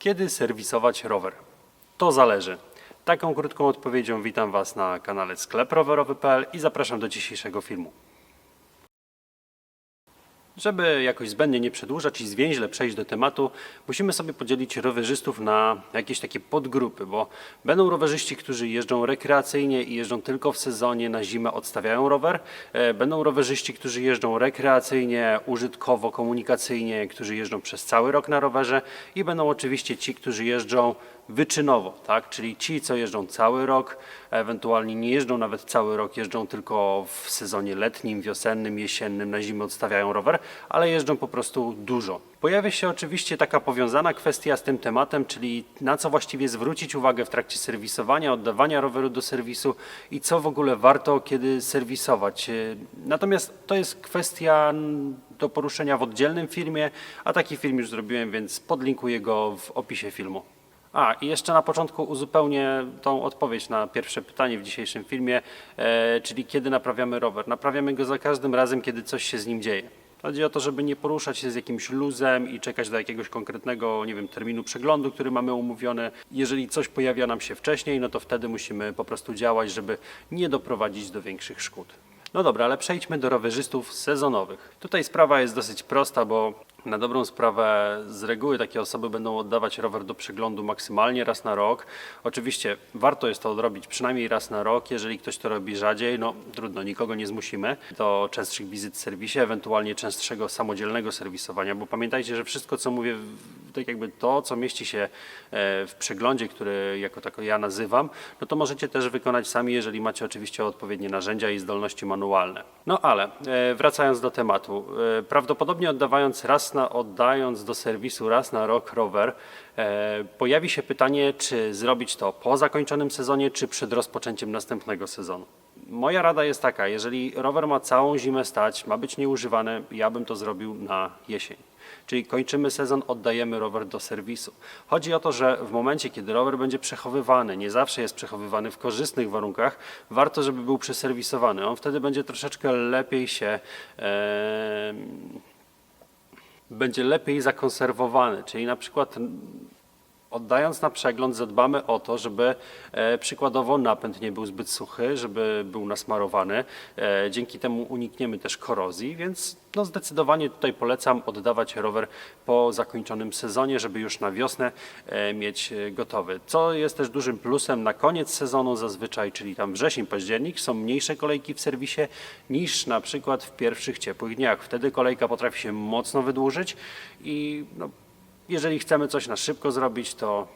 Kiedy serwisować rower? To zależy. Taką krótką odpowiedzią witam Was na kanale sklep rowerowy.pl i zapraszam do dzisiejszego filmu. Żeby jakoś zbędnie nie przedłużać i zwięźle przejść do tematu, musimy sobie podzielić rowerzystów na jakieś takie podgrupy, bo będą rowerzyści, którzy jeżdżą rekreacyjnie i jeżdżą tylko w sezonie, na zimę odstawiają rower. E, Będą rowerzyści, którzy jeżdżą rekreacyjnie, użytkowo, komunikacyjnie, którzy jeżdżą przez cały rok na rowerze i będą oczywiście ci, którzy jeżdżą wyczynowo, tak? czyli ci, co jeżdżą cały rok, ewentualnie nie jeżdżą nawet cały rok, jeżdżą tylko w sezonie letnim, wiosennym, jesiennym, na zimę odstawiają rower, ale jeżdżą po prostu dużo. Pojawia się oczywiście taka powiązana kwestia z tym tematem, czyli na co właściwie zwrócić uwagę w trakcie serwisowania, oddawania roweru do serwisu i co w ogóle warto kiedy serwisować. Natomiast to jest kwestia do poruszenia w oddzielnym filmie, a taki film już zrobiłem, więc podlinkuję go w opisie filmu. A, i jeszcze na początku uzupełnię tą odpowiedź na pierwsze pytanie w dzisiejszym filmie, e, czyli kiedy naprawiamy rower. Naprawiamy go za każdym razem, kiedy coś się z nim dzieje. Chodzi o to, żeby nie poruszać się z jakimś luzem i czekać do jakiegoś konkretnego, nie wiem, terminu przeglądu, który mamy umówiony. Jeżeli coś pojawia nam się wcześniej, no to wtedy musimy po prostu działać, żeby nie doprowadzić do większych szkód. No dobra, ale przejdźmy do rowerzystów sezonowych. Tutaj sprawa jest dosyć prosta, bo na dobrą sprawę z reguły takie osoby będą oddawać rower do przeglądu maksymalnie raz na rok. Oczywiście warto jest to odrobić przynajmniej raz na rok. Jeżeli ktoś to robi rzadziej, no trudno, nikogo nie zmusimy do częstszych wizyt w serwisie, ewentualnie częstszego samodzielnego serwisowania, bo pamiętajcie, że wszystko co mówię, tak jakby to, co mieści się e, w przeglądzie, który jako tako ja nazywam, no to możecie też wykonać sami, jeżeli macie oczywiście odpowiednie narzędzia i zdolności manualne. No ale e, wracając do tematu, e, prawdopodobnie oddawając raz na, oddając do serwisu raz na rok rower, e, pojawi się pytanie, czy zrobić to po zakończonym sezonie, czy przed rozpoczęciem następnego sezonu. Moja rada jest taka, jeżeli rower ma całą zimę stać, ma być nieużywany, ja bym to zrobił na jesień. Czyli kończymy sezon, oddajemy rower do serwisu. Chodzi o to, że w momencie, kiedy rower będzie przechowywany, nie zawsze jest przechowywany w korzystnych warunkach, warto, żeby był przeserwisowany. On wtedy będzie troszeczkę lepiej się. em, będzie lepiej zakonserwowany, czyli na przykład Oddając na przegląd, zadbamy o to, żeby e, przykładowo napęd nie był zbyt suchy, żeby był nasmarowany. E, dzięki temu unikniemy też korozji, więc no, zdecydowanie tutaj polecam oddawać rower po zakończonym sezonie, żeby już na wiosnę e, mieć e, gotowy. Co jest też dużym plusem na koniec sezonu zazwyczaj, czyli tam wrzesień, październik, są mniejsze kolejki w serwisie niż na przykład w pierwszych ciepłych dniach. Wtedy kolejka potrafi się mocno wydłużyć i no, jeżeli chcemy coś na szybko zrobić, to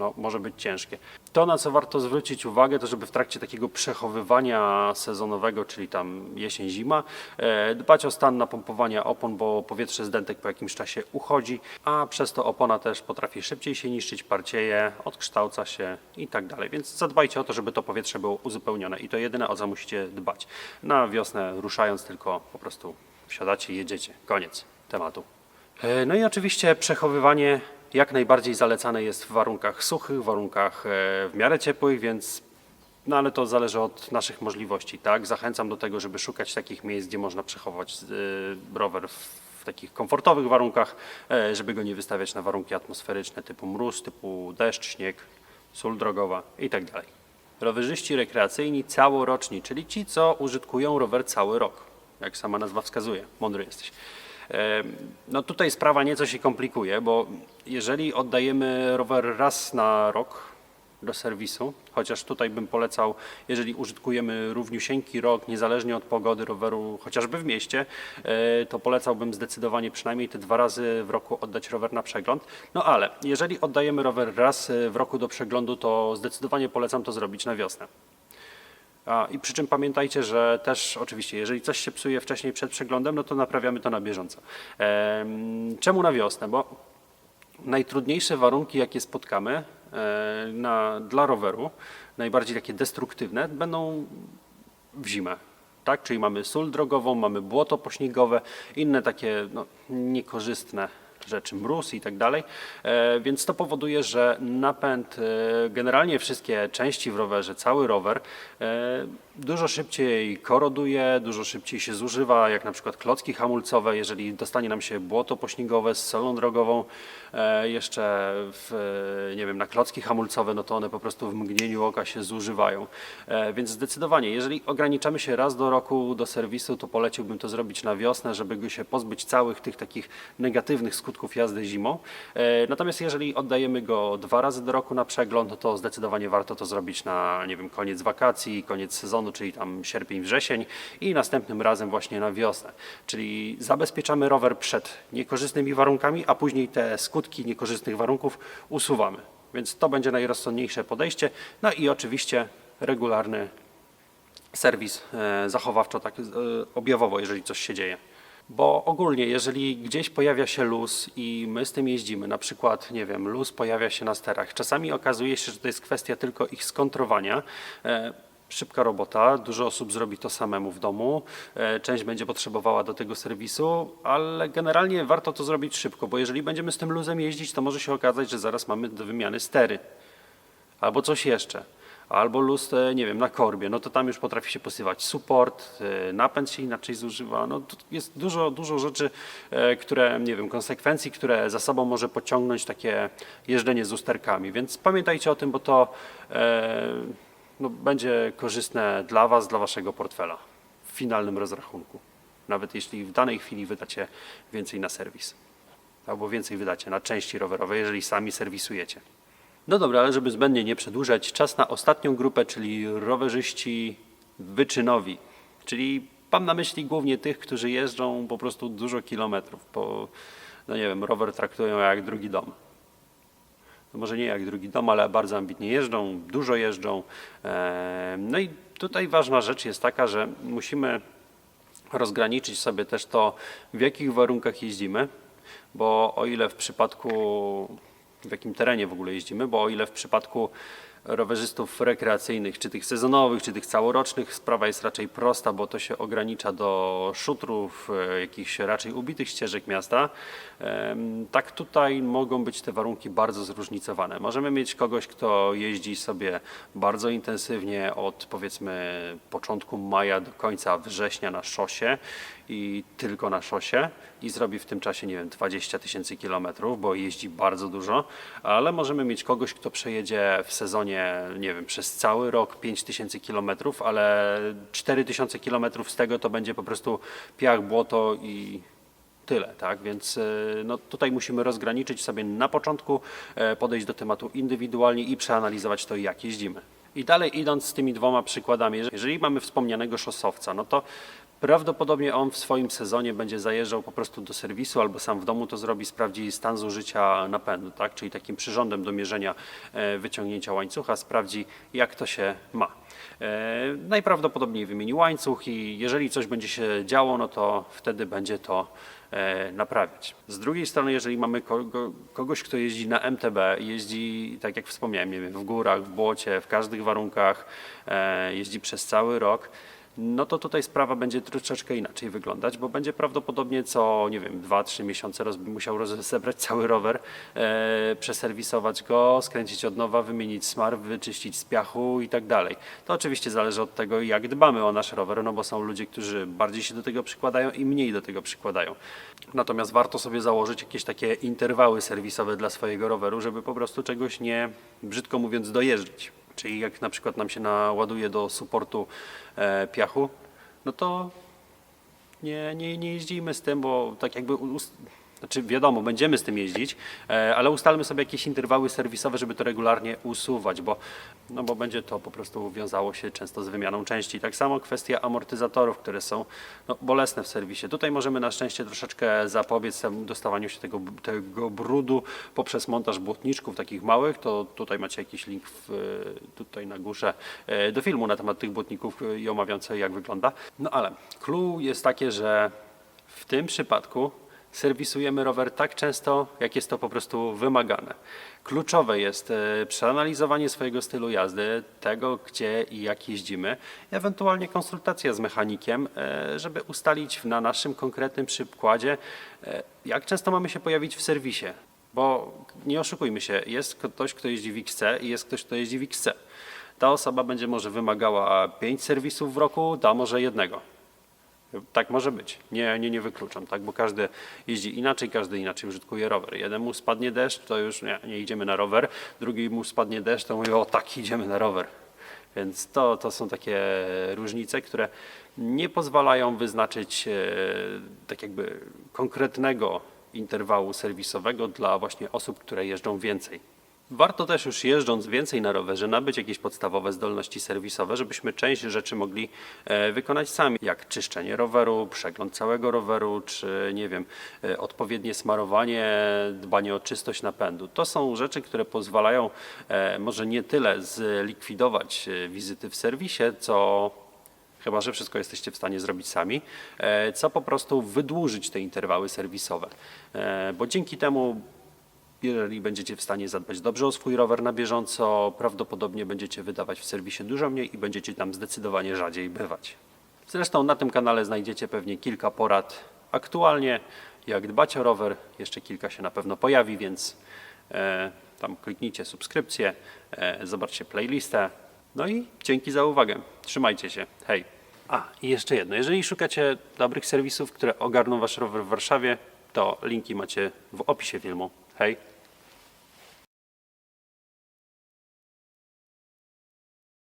no, może być ciężkie. To, na co warto zwrócić uwagę, to żeby w trakcie takiego przechowywania sezonowego, czyli tam jesień-zima, e, dbać o stan napompowania opon, bo powietrze z dentek po jakimś czasie uchodzi, a przez to opona też potrafi szybciej się niszczyć, parcieje, odkształca się i tak dalej. Więc zadbajcie o to, żeby to powietrze było uzupełnione i to jedyne, o co musicie dbać. Na wiosnę ruszając tylko po prostu wsiadacie jedziecie. Koniec tematu. E, No i oczywiście przechowywanie jak najbardziej zalecane jest w warunkach suchych, warunkach e, w miarę ciepłych, więc no ale to zależy od naszych możliwości, tak? Zachęcam do tego, żeby szukać takich miejsc, gdzie można przechować e, rower w, w takich komfortowych warunkach, żeby go nie wystawiać na warunki atmosferyczne typu mróz, typu deszcz, śnieg, sól drogowa i tak. Rowerzyści rekreacyjni całoroczni, czyli ci, co użytkują rower cały rok, jak sama nazwa wskazuje. Mądry jesteś. No tutaj sprawa nieco się komplikuje, bo jeżeli oddajemy rower raz na rok do serwisu, chociaż tutaj bym polecał, jeżeli użytkujemy równiusieńki rok, niezależnie od pogody roweru, chociażby w mieście, e, to polecałbym zdecydowanie przynajmniej te dwa razy w roku oddać rower na przegląd. No ale jeżeli oddajemy rower raz e, w roku do przeglądu, to zdecydowanie polecam to zrobić na wiosnę. A, I przy czym pamiętajcie, że też oczywiście, jeżeli coś się psuje wcześniej przed przeglądem, no to naprawiamy to na bieżąco. Em, czemu na wiosnę? Bo najtrudniejsze warunki, jakie spotkamy e, na, dla roweru, najbardziej takie destruktywne, będą w zimę. Tak? Czyli mamy sól drogową, mamy błoto pośniegowe, inne takie no, niekorzystne rzeczy, mróz i tak dalej. E, Więc to powoduje, że napęd, e, generalnie wszystkie części w rowerze, cały rower e, dużo szybciej koroduje, dużo szybciej się zużywa, jak na przykład klocki hamulcowe, jeżeli dostanie nam się błoto pośnigowe z solą drogową, e, jeszcze w, e, nie wiem, na klocki hamulcowe, no to one po prostu w mgnieniu oka się zużywają. E, Więc zdecydowanie, jeżeli ograniczamy się raz do roku do serwisu, to poleciłbym to zrobić na wiosnę, żeby się pozbyć całych tych takich negatywnych skutków jazdy zimą. Natomiast jeżeli oddajemy go dwa razy do roku na przegląd, no to zdecydowanie warto to zrobić na, nie wiem, koniec wakacji, koniec sezonu, czyli tam sierpień, wrzesień i następnym razem właśnie na wiosnę. Czyli zabezpieczamy rower przed niekorzystnymi warunkami, a później te skutki niekorzystnych warunków usuwamy. Więc to będzie najrozsądniejsze podejście. No i oczywiście regularny serwis e, zachowawczo, tak e, objawowo, jeżeli coś się dzieje. Bo ogólnie, jeżeli gdzieś pojawia się luz i my z tym jeździmy, na przykład, nie wiem, luz pojawia się na sterach, czasami okazuje się, że to jest kwestia tylko ich skontrowania. Szybka robota, dużo osób zrobi to samemu w domu, e, część będzie potrzebowała do tego serwisu, ale generalnie warto to zrobić szybko, bo jeżeli będziemy z tym luzem jeździć, to może się okazać, że zaraz mamy do wymiany stery albo coś jeszcze. Albo luz, e, nie wiem, na korbie, no to tam już potrafi się posywać support, e, napęd się inaczej zużywa. No jest dużo, dużo rzeczy, które, nie wiem, konsekwencji, które za sobą może pociągnąć takie jeżdżenie z usterkami. Więc pamiętajcie o tym, bo to e, no, będzie korzystne dla Was, dla Waszego portfela w finalnym rozrachunku. Nawet jeśli w danej chwili wydacie więcej na serwis. Albo więcej wydacie na części rowerowe, jeżeli sami serwisujecie. No dobra, ale żeby zbędnie nie przedłużać, czas na ostatnią grupę, czyli rowerzyści wyczynowi. Czyli mam na myśli głównie tych, którzy jeżdżą po prostu dużo kilometrów, bo no nie wiem, rower traktują jak drugi dom. No może nie jak drugi dom, ale bardzo ambitnie jeżdżą, dużo jeżdżą. E, No i tutaj ważna rzecz jest taka, że musimy rozgraniczyć sobie też to, w jakich warunkach jeździmy, bo o ile w przypadku, w jakim terenie w ogóle jeździmy, bo o ile w przypadku rowerzystów rekreacyjnych, czy tych sezonowych, czy tych całorocznych, sprawa jest raczej prosta, bo to się ogranicza do szutrów, e, jakichś raczej ubitych ścieżek miasta. Tak tutaj mogą być te warunki bardzo zróżnicowane. Możemy mieć kogoś, kto jeździ sobie bardzo intensywnie od powiedzmy początku maja do końca września na szosie i tylko na szosie i zrobi w tym czasie, nie wiem, 20 tysięcy kilometrów, bo jeździ bardzo dużo, ale możemy mieć kogoś, kto przejedzie w sezonie, nie wiem, przez cały rok 5 tysięcy kilometrów, ale 4 tysiące kilometrów z tego to będzie po prostu piach, błoto i tyle, tak? Więc e, no, tutaj musimy rozgraniczyć sobie na początku, e, podejść do tematu indywidualnie i przeanalizować to, jak jeździmy. I dalej idąc z tymi dwoma przykładami, jeżeli mamy wspomnianego szosowca, no to prawdopodobnie on w swoim sezonie będzie zajeżdżał po prostu do serwisu albo sam w domu to zrobi, sprawdzi stan zużycia napędu, tak? czyli takim przyrządem do mierzenia e, wyciągnięcia łańcucha, sprawdzi jak to się ma. E, Najprawdopodobniej wymieni łańcuch i jeżeli coś będzie się działo, no to wtedy będzie to e, naprawiać. Z drugiej strony, jeżeli mamy kogo, kogoś, kto jeździ na MTB, jeździ, tak jak wspomniałem, w górach, w błocie, w każdych warunkach, jeździ przez cały rok, no to tutaj sprawa będzie troszeczkę inaczej wyglądać, bo będzie prawdopodobnie co, nie wiem, 2-3 miesiące roz, musiał rozebrać cały rower, e, przeserwisować go, skręcić od nowa, wymienić smar, wyczyścić z piachu i tak dalej. To oczywiście zależy od tego, jak dbamy o nasz rower, no bo są ludzie, którzy bardziej się do tego przykładają i mniej do tego przykładają. Natomiast warto sobie założyć jakieś takie interwały serwisowe dla swojego roweru, żeby po prostu czegoś nie, brzydko mówiąc, dojeżdżać. Czyli jak na przykład nam się naładuje do supportu e, piachu, no to nie, nie, nie jeździmy z tym, bo tak jakby. Znaczy, wiadomo, będziemy z tym jeździć, e, ale ustalmy sobie jakieś interwały serwisowe, żeby to regularnie usuwać, bo, no bo będzie to po prostu wiązało się często z wymianą części. Tak samo kwestia amortyzatorów, które są no, bolesne w serwisie. Tutaj możemy na szczęście troszeczkę zapobiec dostawaniu się tego, tego brudu poprzez montaż błotniczków takich małych. To tutaj macie jakiś link w, tutaj na górze e, do filmu na temat tych błotników e, i omawiające jak wygląda. No ale clue jest takie, że w tym przypadku serwisujemy rower tak często, jak jest to po prostu wymagane. Kluczowe jest e, przeanalizowanie swojego stylu jazdy, tego gdzie i jak jeździmy, ewentualnie konsultacja z mechanikiem, e, żeby ustalić na naszym konkretnym przykładzie, e, jak często mamy się pojawić w serwisie. Bo nie oszukujmy się, jest ktoś, kto jeździ w XC i jest ktoś, kto jeździ w XC. Ta osoba będzie może wymagała pięć serwisów w roku, ta może jednego. Tak może być. Nie, nie, nie wykluczam, tak? bo każdy jeździ inaczej, każdy inaczej użytkuje rower. Jeden mu spadnie deszcz, to już nie, nie idziemy na rower, drugi mu spadnie deszcz, to mówi, o tak, idziemy na rower. Więc to, to są takie różnice, które nie pozwalają wyznaczyć e, tak jakby konkretnego interwału serwisowego dla właśnie osób, które jeżdżą więcej. Warto też już jeżdżąc więcej na rowerze nabyć jakieś podstawowe zdolności serwisowe, żebyśmy część rzeczy mogli e, wykonać sami, jak czyszczenie roweru, przegląd całego roweru, czy nie wiem, e, odpowiednie smarowanie, dbanie o czystość napędu. To są rzeczy, które pozwalają e, może nie tyle zlikwidować wizyty w serwisie, co chyba że wszystko jesteście w stanie zrobić sami, co po prostu wydłużyć te interwały serwisowe. Bo dzięki temu, jeżeli będziecie w stanie zadbać dobrze o swój rower na bieżąco, prawdopodobnie będziecie wydawać w serwisie dużo mniej i będziecie tam zdecydowanie rzadziej bywać. Zresztą na tym kanale znajdziecie pewnie kilka porad aktualnie, jak dbać o rower. Jeszcze kilka się na pewno pojawi, więc e, tam kliknijcie subskrypcję, e, zobaczcie playlistę. No i dzięki za uwagę. Trzymajcie się. Hej. A, i jeszcze jedno. Jeżeli szukacie dobrych serwisów, które ogarną wasz rower w Warszawie, to linki macie w opisie filmu. Hej.